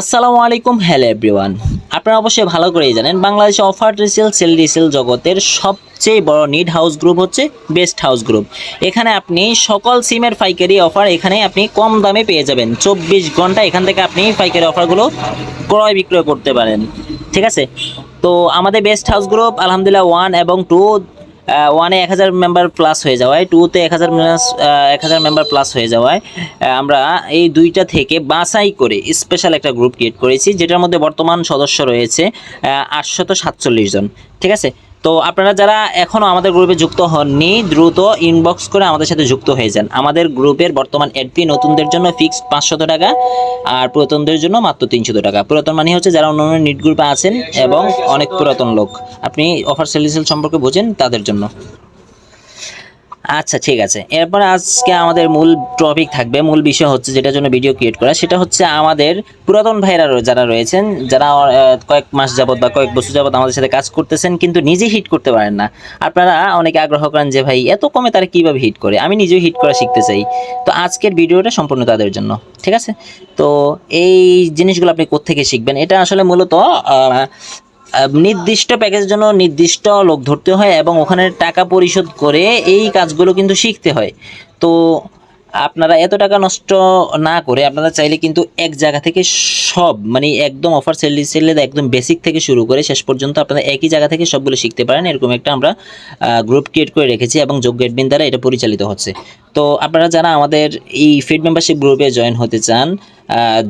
আসসালামু আলাইকুম, hello everyone. আপনারা অবশ্যই ভালো করেই জানেন, বাংলাদেশে অফার রিসেল, সেল রিসেল জগতের সবচেয়ে বড় নিড হাউস গ্রুপ হচ্ছে বেস্ট হাউস গ্রুপ এখানে আপনি সকল সিমের পাইকারি অফার এখানে আপনি কম দামে পেয়ে যাবেন। চব্বিশ ঘণ্টা এখান থেকে আপনি পাইকারি অফারগুলো ক্রয় বিক্রয় করতে পারেন। ঠিক আছে? তো আমাদের বেস্ট হাউস গ্রুপ আলহামদুলিল্লাহ ওয়ান এবং টু ওয়ানে এক হাজার মেম্বার প্লাস হয়ে যাওয়ায় টুতে এক হাজার এক হাজার মেম্বার প্লাস হয়ে যাওয়ায় আমরা এই দুইটা থেকে বাছাই করে স্পেশাল একটা গ্রুপ ক্রিয়েট করেছি, যেটার মধ্যে বর্তমান সদস্য রয়েছে আটশত সাতচল্লিশ জন, ঠিক আছে? তো আপনারা যারা এখনও আমাদের গ্রুপে যুক্ত হননি, দ্রুত ইনবক্স করে আমাদের সাথে যুক্ত হয়ে যান। আমাদের গ্রুপের বর্তমান এডপি নতুনদের জন্য ফিক্সড পাঁচশত টাকা আর পুরাতনদের জন্য মাত্র তিনশত টাকা। পুরাতন মানে হচ্ছে যারা অন্য অন্য নিট গ্রুপে আছেন এবং অনেক পুরাতন লোক। আপনি অফার সেলিসেল সম্পর্কে বোঝেন তাদের জন্য। আচ্ছা ঠিক আছে। এরপর আজকে আমাদের মূল টপিক থাকবে, মূল বিষয় হচ্ছে যেটার জন্য ভিডিও ক্রিয়েট করা, সেটা হচ্ছে আমাদের পুরাতন ভাইরা যারা রয়েছেন, যারা কয়েক মাস যাবৎ বা কয়েক বছর যাবৎ আমাদের সাথে কাজ করতেছেন, কিন্তু নিজে হিট করতে পারেন না। আপনারা অনেকে আগ্রহ করেন যে, ভাই, এত কমে তারা কীভাবে হিট করে? আমি নিজেও হিট করা শিখতে চাই। তো আজকের ভিডিওটা সম্পূর্ণ তাদের জন্য, ঠিক আছে? তো এই জিনিসগুলো আপনি কোত্থেকে শিখবেন? এটা আসলে মূলত নির্দিষ্ট প্যাকেজের জন্য নির্দিষ্ট লোক ধরতে হয় এবং ওখানে টাকা পরিশোধ করে এই কাজগুলো কিন্তু শিখতে হয়। তো আপনারা এত টাকা নষ্ট না করে আপনারা চাইলে কিন্তু এক জায়গা থেকে সব মানে একদম অফার সেল সেলে একদম বেসিক থেকে শুরু করে শেষ পর্যন্ত আপনারা একই জায়গা থেকে সবগুলো শিখতে পারেন। এরকম একটা আমরা গ্রুপ ক্রিয়েট করে রেখেছি এবং যোগ্য অ্যাডমিন দ্বারা এটা পরিচালিত হচ্ছে। তো আপনারা যারা আমাদের এই ফিড মেম্বারশিপ গ্রুপে জয়েন হতে চান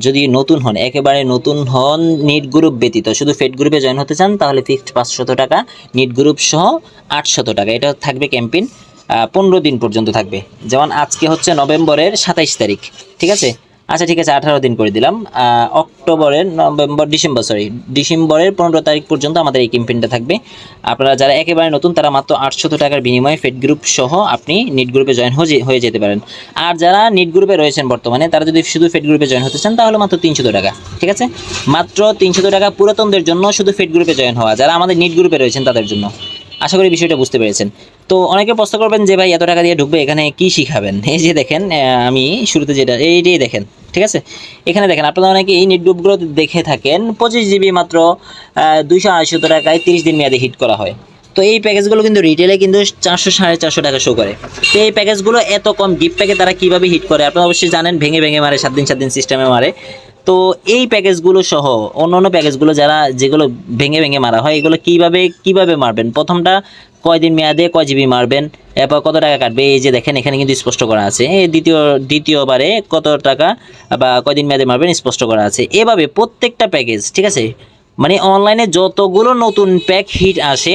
যদি নতুন হন, একেবারে নতুন হন নিট গ্রুপ ব্যতীত, শুধু ফেড গ্রুপে জয়েন হতে চান, তাহলে ফিক্সড পাঁচশত টাকা নিট গ্রুপ সহ আটশত টাকা, এটা থাকবে ক্যাম্পেইন পনেরো দিন পর্যন্ত থাকবে। যেমন আজকে হচ্ছে নভেম্বরের সাতাইশ তারিখ, ঠিক আছে? আচ্ছা ঠিক আছে, আঠারো দিন করে দিলাম। অক্টোবরের নভেম্বর, ডিসেম্বর সরি ডিসেম্বরের পনেরো তারিখ পর্যন্ত আমাদের এই ক্যাম্পেইনটা থাকবে। আপনারা যারা একেবারে নতুন, তারা মাত্র আটশত টাকার বিনিময়ে ফেড গ্রুপ সহ আপনি নিট গ্রুপে জয়েন হয়ে যেতে পারেন। আর যারা নিট গ্রুপে রয়েছেন বর্তমানে, তারা যদি শুধু ফেড গ্রুপে জয়েন হতে চান, তাহলে মাত্র তিনশত টাকা, ঠিক আছে? মাত্র তিনশত টাকা পুরাতনদের জন্য শুধু ফেড গ্রুপে জয়েন হওয়া, যারা আমাদের নিট গ্রুপে রয়েছেন তাদের জন্য। আশা করি বিষয়টা বুঝতে পেরেছেন। তো অনেকে প্রশ্ন করবেন যে ভাই, এত টাকা দিয়ে ঢুকবে, এখানে কি শিখাবেন? এই যে দেখেন আমি শুরুতে যেটা এইটাই দেখেন, ঠিক আছে? এখানে দেখেন, আপনারা অনেকে এই নেট দেখে থাকেন, পঁচিশ জিবি মাত্র দুইশো আড়াইশো টাকায় তিরিশ দিন মেয়াদে হিট করা হয়। তো এই প্যাকেজগুলো কিন্তু রিটেলে কিন্তু চারশো সাড়ে চারশো টাকা শো করে। তো এই প্যাকেজগুলো এত কম গিফট প্যাকে তারা কীভাবে হিট করে? আপনারা অবশ্যই জানেন, ভেঙে ভেঙে মারে, সাত দিন সাত দিন সিস্টেমে মারে। তো এই প্যাকেজগুলো সহ অন্য অন্য প্যাকেজগুলো যারা যেগুলো ভেঙে ভেঙে মারা হয়, এগুলো কীভাবে কীভাবে মারবেন? প্রথমটা কয়দিন মেয়াদে কয় জিবি মারবেন? এরপর কত টাকা কাটবে? এই যে দেখেন, এখানে কিন্তু স্পষ্ট করা আছে। এই দ্বিতীয়, দ্বিতীয়বারে কত টাকা বা কয়দিন মেয়াদে মারবেন স্পষ্ট করা আছে। এভাবে প্রত্যেকটা প্যাকেজ, ঠিক আছে? মানে অনলাইনে যতগুলো নতুন প্যাক হিট আসে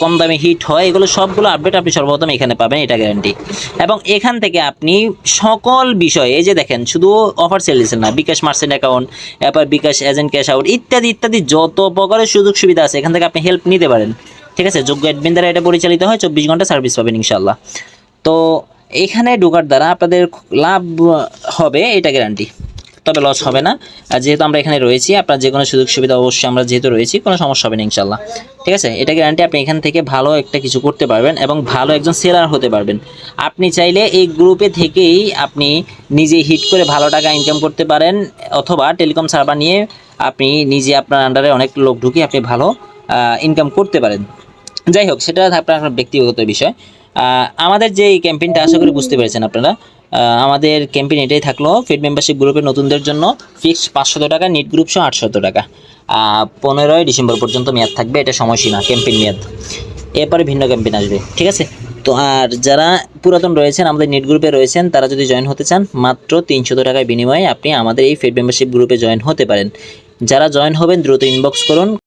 কম দামে হিট হয়, এগুলো সবগুলো আপডেট আপনি সর্বপ্রথম এখানে পাবেন, এটা গ্যারান্টি এবং এখান থেকে আপনি সকল বিষয়ে যে দেখেন, শুধু অফার সেলিসেন না, বিকাশ মার্চেন্ট অ্যাকাউন্ট এরপর বিকাশ এজেন্ট ক্যাশ আউট ইত্যাদি ইত্যাদি যত প্রকারের সুযোগ সুবিধা আছে, এখান থেকে আপনি হেল্প নিতে পারেন। ঠিক আছে? যোগ্য অ্যাডমিন দ্বারা এটা পরিচালিত হয়, চব্বিশ ঘণ্টা সার্ভিস পাবেন ইনশাল্লাহ তো এখানে ঢোকার দ্বারা আপনাদের লাভ হবে, এটা গ্যারান্টি তবে লস হবে না। যেহেতু আমরা এখানে রয়েছি, আপনার যে কোনো সুযোগ সুবিধা অবশ্যই আমরা যেহেতু রয়েছি, কোনো সমস্যা হবে না ইনশাল্লাহ ঠিক আছে? এটা গ্যারান্টি আপনি এখান থেকে ভালো একটা কিছু করতে পারবেন এবং ভালো একজন সেলার হতে পারবেন। আপনি চাইলে এই গ্রুপে থেকেই আপনি নিজে হিট করে ভালো টাকা ইনকাম করতে পারেন, অথবা টেলিকম সার্ভার নিয়ে আপনি নিজে আপনার আন্ডারে অনেক লোক ঢুকে আপনি ভালো ইনকাম করতে পারেন। যাই হোক, সেটা আপনার ব্যক্তিগত বিষয়। আমাদের যে ক্যাম্পেইনটা আশা করি বুঝতে পেরেছেন আপনারা। আমাদের ক্যাম্পেইন এটাই থাকল ফিড মেম্বারশিপ গ্রুপের নতুনদের জন্য ফিক্সড পাঁচশত টাকা নিট গ্রুপ সহ আটশত টাকা। পনেরোই ডিসেম্বর পর্যন্ত মেয়াদ থাকবে, এটা সময়সীমা ক্যাম্পেইন মেয়াদ। এরপরে ভিন্ন ক্যাম্পেইন আসবে, ঠিক আছে? তো আর যারা পুরাতন রয়েছেন, আমাদের নেট গ্রুপে রয়েছেন, তারা যদি জয়েন হতে চান, মাত্র তিনশত টাকার বিনিময়ে আপনি আমাদের এই ফেড মেম্বারশিপ গ্রুপে জয়েন হতে পারেন। যারা জয়েন হবেন, দ্রুত ইনবক্স করুন।